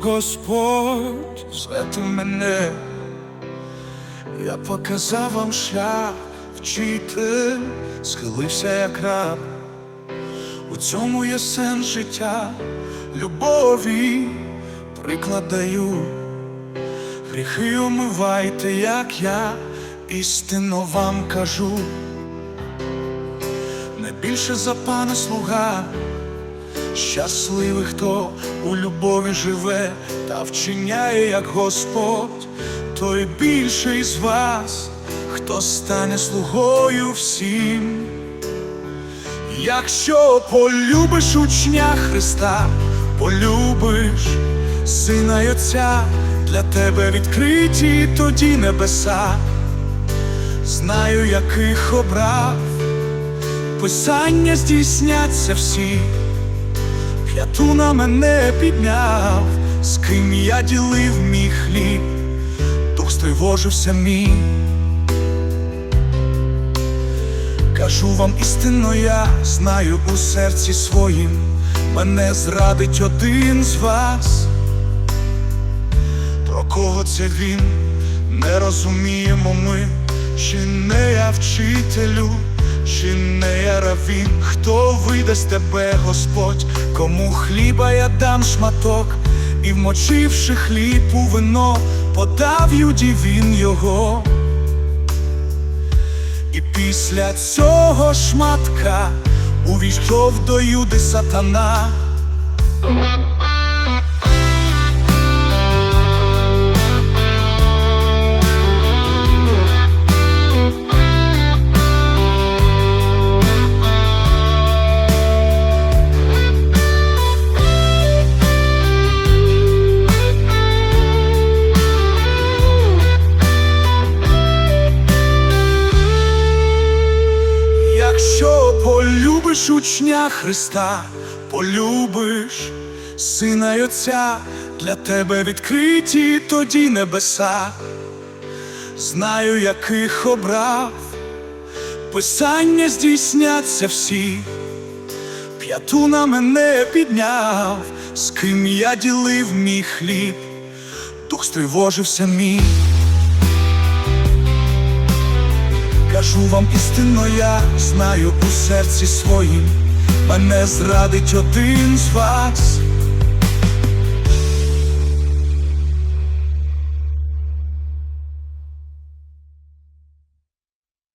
Господь, звете мене, я показав вам шлях, вчитель, схилився як раб. У цьому є сенс життя, любові прикладаю. Гріхи омивайте, як я істинно вам кажу. Не більше за пана слуга, щасливий, хто у любові живе та вчиняє, як Господь, той більший з вас, хто стане слугою всім. Якщо полюбиш учня Христа, полюбиш сина й Отця, для тебе відкриті тоді небеса, знаю, яких обрав, писання здійсняться всі, п'яту на мене підняв, з ким я ділив мій хліб, дух стривожився мій. Кажу вам істинно, я знаю у серці своїм, мене зрадить один з вас. Про кого це він? Не розуміємо ми, чи не я вчителю, чи не я равін, хто видасть тебе, Господь, кому хліба я дам шматок, і вмочивши хліб у вино, подав юді він його. І після цього шматка увійшов до юди сатана. Полюбиш учня Христа, полюбиш сина й Отця, для тебе відкриті тоді небеса. Знаю, яких обрав, писання здійсняться всі, п'яту на мене підняв, з ким я ділив мій хліб, дух стривожився мій. Кажу вам істинно, я знаю у серці своїм, мене зрадить один з вас.